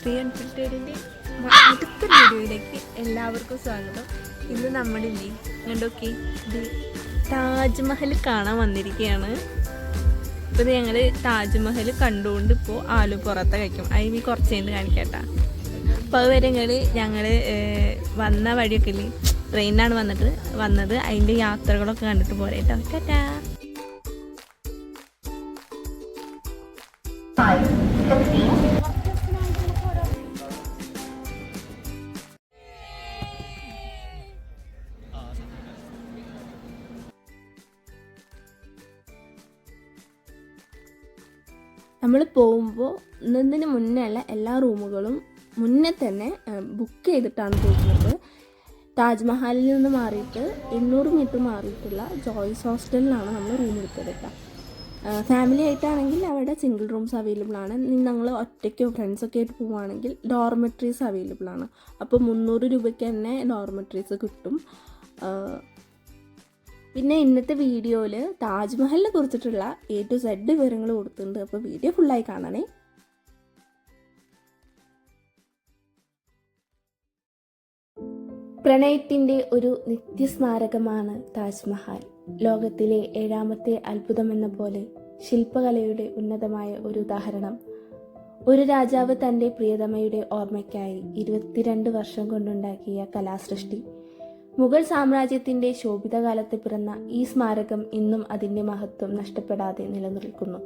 ശ്രീ അൺഫിൽറ്റേഡിന്റെ അടുത്ത വീഡിയോയിലേക്ക് എല്ലാവർക്കും സ്വാഗതം. ഇന്ന് നമ്മളില്ലേ കണ്ടോക്കെ? ഇത് താജ്മഹൽ കാണാൻ വന്നിരിക്കുകയാണ് ഇപ്പോൾ ഇത് ഞങ്ങൾ താജ്മഹൽ കണ്ടുകൊണ്ട് ഇപ്പോൾ ആലു പുറത്ത് കഴിക്കും. അതിന് കുറച്ച് കഴിഞ്ഞ് കാണിക്കട്ടാ. അപ്പോൾ അതുവരെ ഞങ്ങൾ ഞങ്ങൾ വന്ന വഴിയൊക്കെ ഇല്ലേ? ട്രെയിനിനാണ് വന്നിട്ട് വന്നത്. അതിന്റെ യാത്രകളൊക്കെ കണ്ടിട്ട് പോരെ കേട്ടോ നമ്മൾ പോകുമ്പോൾ ഇന്നതിന് മുന്നേ ഉള്ള എല്ലാ റൂമുകളും മുന്നേ തന്നെ ബുക്ക് ചെയ്തിട്ടാണ് പോകുന്നത്. താജ്മഹലിൽ നിന്ന് മാറിയിട്ട് എണ്ണൂറ് മീറ്റർ മാറിയിട്ടുള്ള ജോയ്സ് ഹോസ്റ്റലിലാണ് നമ്മൾ റൂം എടുത്തത് കേട്ടോ ഫാമിലി ആയിട്ടാണെങ്കിൽ അവിടെ സിംഗിൾ റൂംസ് അവൈലബിൾ ആണ്. ഞങ്ങൾ ഒറ്റയ്ക്കോ ഫ്രണ്ട്സൊക്കെ ആയിട്ട് പോവുകയാണെങ്കിൽ ഡോർമെട്രീസ് അവൈലബിൾ ആണ്. അപ്പോൾ മുന്നൂറ് രൂപയ്ക്ക് തന്നെ ഡോർമെട്രീസ് കിട്ടും. പിന്നെ ഇന്നത്തെ വീഡിയോയിൽ താജ്മഹലിനെ കുറിച്ചിട്ടുള്ള എ ടു സെഡ് വിവരങ്ങൾ കൊടുത്തിട്ടുണ്ട്. അപ്പോൾ വീഡിയോ ഫുള്ളായി കാണണേ. പ്രണയത്തിന്റെ ഒരു നിത്യസ്മാരകമാണ് താജ്മഹൽ. ലോകത്തിലെ ഏഴാമത്തെ അത്ഭുതമെന്ന പോലെ ശില്പകലയുടെ ഉന്നതമായ ഒരു ഉദാഹരണം. ഒരു രാജാവ് തന്റെ പ്രിയതമയുടെ ഓർമ്മയ്ക്കായി ഇരുപത്തിരണ്ട് വർഷം കൊണ്ടുണ്ടാക്കിയ കലാസൃഷ്ടി. മുഗൾ സാമ്രാജ്യത്തിന്റെ ശോഭിതകാലത്ത് പിറന്ന ഈ സ്മാരകം ഇന്നും അതിന്റെ മഹത്വം നഷ്ടപ്പെടാതെ നിലനിൽക്കുന്നു.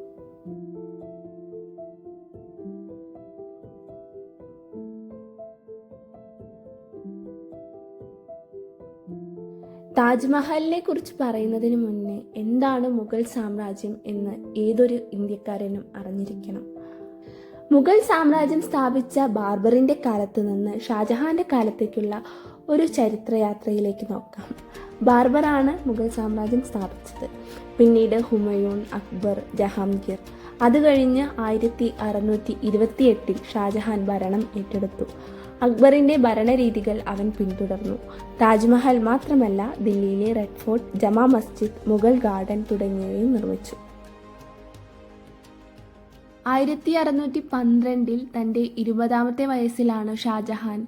താജ്മഹലിനെ കുറിച്ച് പറയുന്നതിന് മുന്നേ എന്താണ് മുഗൾ സാമ്രാജ്യം എന്ന് ഏതൊരു ഇന്ത്യക്കാരനും അറിഞ്ഞിരിക്കണം. മുഗൾ സാമ്രാജ്യം സ്ഥാപിച്ച ബാർബറിന്റെ കാലത്ത് നിന്ന് ഷാജഹാന്റെ കാലത്തേക്കുള്ള ഒരു ചരിത്രയാത്രയിലേക്ക് നോക്കാം. ബാർബറാണ് മുഗൾ സാമ്രാജ്യം സ്ഥാപിച്ചത്. പിന്നീട് ഹുമയൂൺ അക്ബർ ജഹാംഗീർ. അത് കഴിഞ്ഞ് ആയിരത്തി അറുന്നൂറ്റി ഇരുപത്തി എട്ടിൽ ഷാജഹാൻ ഭരണം ഏറ്റെടുത്തു. അക്ബറിന്റെ ഭരണരീതികൾ അവൻ പിന്തുടർന്നു. താജ്മഹൽ മാത്രമല്ല ദില്ലിയിലെ red fort Jama Masjid Mughal garden തുടങ്ങിയവയും നിർമ്മിച്ചു. ആയിരത്തി അറുന്നൂറ്റി പന്ത്രണ്ടിൽ തന്റെ ഇരുപതാമത്തെ വയസ്സിലാണ് ഷാജഹാൻ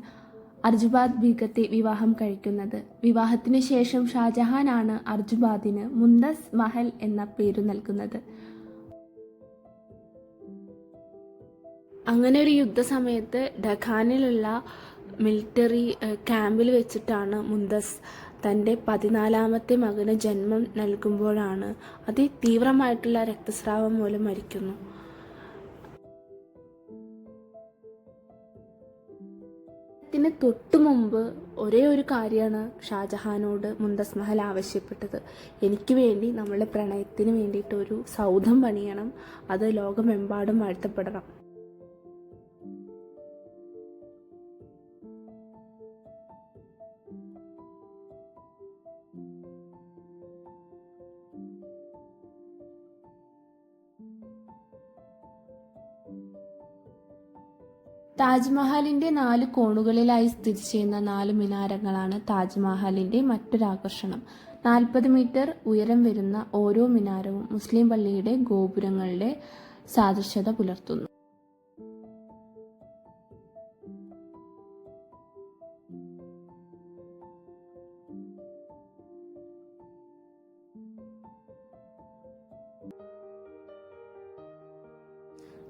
അർജുബാദ് ബീഗത്തെ വിവാഹം കഴിക്കുന്നത്. വിവാഹത്തിന് ശേഷം ഷാജഹാനാണ് അർജുബാദിന് മുന്തസ് മഹൽ എന്ന പേരു നൽകുന്നത്. അങ്ങനെ ഒരു യുദ്ധസമയത്ത് ഡഖാനിലുള്ള മിലിറ്ററി ക്യാമ്പിൽ വെച്ചിട്ടാണ് മുന്തസ് തന്റെ പതിനാലാമത്തെ മകന് ജന്മം നൽകുമ്പോഴാണ് അതിതീവ്രമായിട്ടുള്ള രക്തസ്രാവം മൂലം മരിക്കുന്നു. ത്തിന് തൊട്ടു മുമ്പ് ഒരേ ഒരു കാര്യമാണ് ഷാജഹാനോട് മുന്തസ് മഹൽ ആവശ്യപ്പെട്ടത്. എനിക്ക് വേണ്ടി നമ്മളുടെ പ്രണയത്തിന് വേണ്ടിയിട്ട് ഒരു സൗധം പണിയണം. അത് ലോകമെമ്പാടും വാഴ്ത്തപ്പെടണം. താജ്മഹലിന്റെ നാല് കോണുകളിലായി സ്ഥിതി ചെയ്യുന്ന നാല് മിനാരങ്ങളാണ് താജ്മഹലിന്റെ മറ്റൊരാകർഷണം. നാൽപ്പത് മീറ്റർ ഉയരം വരുന്ന ഓരോ മിനാരവും മുസ്ലിം പള്ളിയുടെ ഗോപുരങ്ങളുടെ സാദൃശ്യത പുലർത്തുന്നു.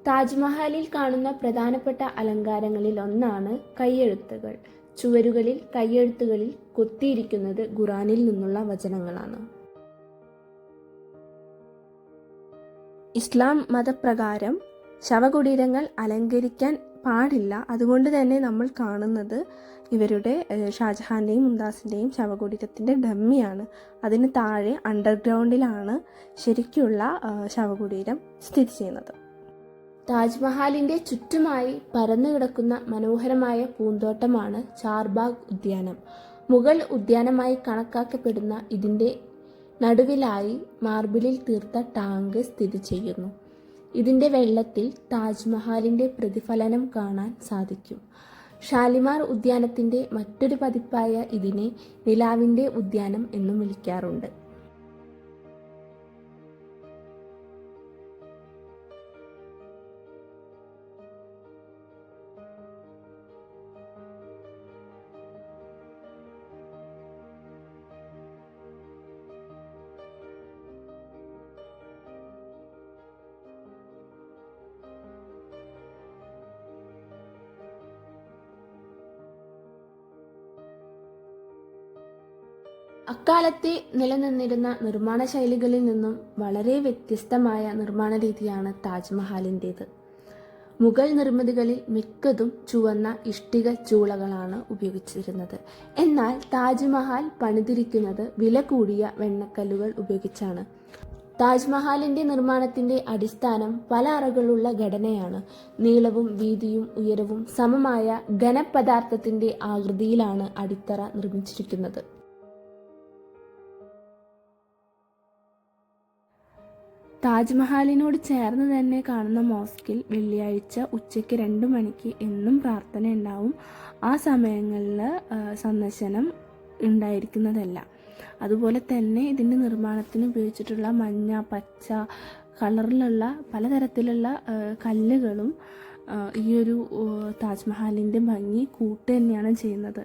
താജ്മഹലിൽ കാണുന്ന പ്രധാനപ്പെട്ട അലങ്കാരങ്ങളിൽ ഒന്നാണ് കയ്യെഴുത്തുകൾ ചുവരുകളിൽ കയ്യെഴുത്തുകളിൽ കൊത്തിയിരിക്കുന്നത് ഖുറാനിൽ നിന്നുള്ള വചനങ്ങളാണ്. ഇസ്ലാം മതപ്രകാരം ശവകുടീരങ്ങൾ അലങ്കരിക്കാൻ പാടില്ല. അതുകൊണ്ട് തന്നെ നമ്മൾ കാണുന്നത് ഇവരുടെ ഷാജഹാന്റെയും ഷാജഹാന്റെയും മുംതാസിന്റെയും ശവകുടീരത്തിന്റെ ഡമ്മിയാണ്. അതിന് താഴെ അണ്ടർഗ്രൗണ്ടിലാണ് ശരിക്കുള്ള ശവകുടീരം സ്ഥിതി ചെയ്യുന്നത്. താജ്മഹലിന്റെ ചുറ്റുമായി പരന്നു കിടക്കുന്ന മനോഹരമായ പൂന്തോട്ടമാണ് ചാർബാഗ് ഉദ്യാനം. മുഗൾ ഉദ്യാനമായി കണക്കാക്കപ്പെടുന്ന ഇതിന്റെ നടുവിലായി മാർബിളിൽ തീർത്ത ടാങ്ക് സ്ഥിതി ചെയ്യുന്നു. ഇതിന്റെ വെള്ളത്തിൽ താജ്മഹലിന്റെ പ്രതിഫലനം കാണാൻ സാധിക്കും. ഷാലിമാർ ഉദ്യാനത്തിന്റെ മറ്റൊരു പതിപ്പായ ഇതിനെ നിലാവിന്റെ ഉദ്യാനം എന്നും വിളിക്കാറുണ്ട്. അക്കാലത്തെ നിലനിന്നിരുന്ന നിർമ്മാണ ശൈലികളിൽ നിന്നും വളരെ വ്യത്യസ്തമായ നിർമ്മാണ രീതിയാണ് താജ്മഹാലിന്റേത് മുഗൾ നിർമ്മിതികളിൽ മിക്കതും ചുവന്ന ഇഷ്ടിക ചൂളകളാണ് ഉപയോഗിച്ചിരുന്നത്. എന്നാൽ താജ്മഹൽ പണിതിരിക്കുന്നത് വില കൂടിയ വെണ്ണക്കല്ലുകൾ ഉപയോഗിച്ചാണ്. താജ്മഹാലിന്റെ നിർമ്മാണത്തിന്റെ അടിസ്ഥാനം പല അറകളുള്ള ഘടനയാണ്. നീളവും വീതിയും ഉയരവും സമമായ ഘനപദാർത്ഥത്തിന്റെ ആകൃതിയിലാണ് അടിത്തറ നിർമ്മിച്ചിരിക്കുന്നത്. താജ്മഹാലിനോട് ചേർന്ന് തന്നെ കാണുന്ന മോസ്കിൽ വെള്ളിയാഴ്ച ഉച്ചയ്ക്ക് രണ്ട് മണിക്ക് എന്നും പ്രാർത്ഥന ഉണ്ടാവും. ആ സമയങ്ങളിൽ സന്ദർശനം ഉണ്ടായിരിക്കുന്നതല്ല. അതുപോലെ തന്നെ ഇതിന്റെ നിർമ്മാണത്തിന് ഉപയോഗിച്ചിട്ടുള്ള മഞ്ഞ പച്ച കളറിലുള്ള പലതരത്തിലുള്ള കല്ലുകളും ഈ ഒരു താജ്മഹാലിന്റെ ഭംഗി കൂട്ട് തന്നെയാണ് ചെയ്യുന്നത്.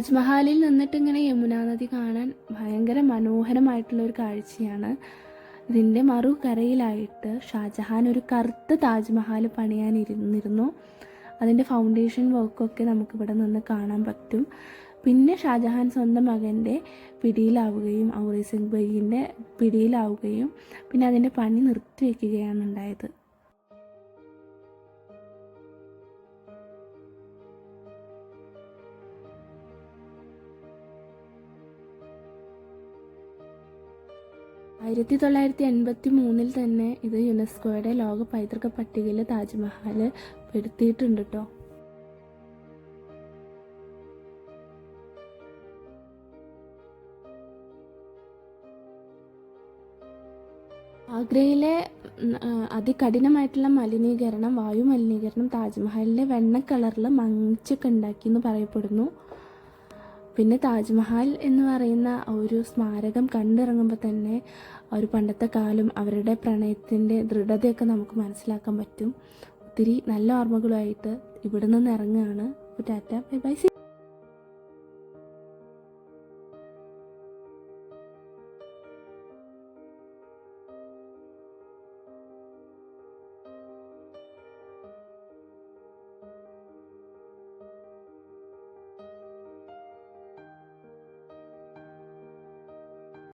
താജ്മഹാലിൽ നിന്നിട്ട് ഇങ്ങനെ യമുന നദി കാണാൻ ഭയങ്കര മനോഹരമായിട്ടുള്ള ഒരു കാഴ്ചയാണ്. ഇതിന്റെ മറുകരയിലായിട്ട് ഷാജഹാൻ ഒരു കറുത്ത താജ്മഹാൽ പണിയാനിരുന്നിരുന്നു അതിന്റെ ഫൗണ്ടേഷൻ വർക്കൊക്കെ നമുക്കിവിടെ നിന്ന് കാണാൻ പറ്റും. പിന്നെ ഷാജഹാൻ സ്വന്തം മകന്റെ പിടിയിലാവുകയും ഔറംഗസീബ് ബൈയിന്റെ പിടിയിലാവുകയും പിന്നെ അതിന്റെ പണി നിർത്തിവെക്കുകയാണ് ഉണ്ടായത്. ആയിരത്തി തൊള്ളായിരത്തി എൺപത്തി മൂന്നിൽ തന്നെ ഇത് യുനെസ്കോയുടെ ലോക പൈതൃക പട്ടികയിൽ താജ്മഹൽ പെടുത്തിയിട്ടുണ്ട് കേട്ടോ ആഗ്രയിലെ അതികഠിനമായിട്ടുള്ള മലിനീകരണം വായു മലിനീകരണം താജ്മഹലിലെ വെണ്ണ കളറിൽ മങ്ങിച്ചൊക്കെ ഉണ്ടാക്കി എന്ന് പറയപ്പെടുന്നു. പിന്നെ താജ്മഹൽ എന്ന് പറയുന്ന ഒരു സ്മാരകം കണ്ടിറങ്ങുമ്പോൾ തന്നെ ഒരു പണ്ടത്തെ കാലം അവരുടെ പ്രണയത്തിന്റെ ദൃഢതയൊക്കെ നമുക്ക് മനസ്സിലാക്കാൻ പറ്റും. ഒത്തിരി നല്ല ഓർമ്മകളുമായിട്ട് ഇവിടെ നിന്ന് ഇറങ്ങുകയാണ് ടാറ്റ ബൈ ബൈ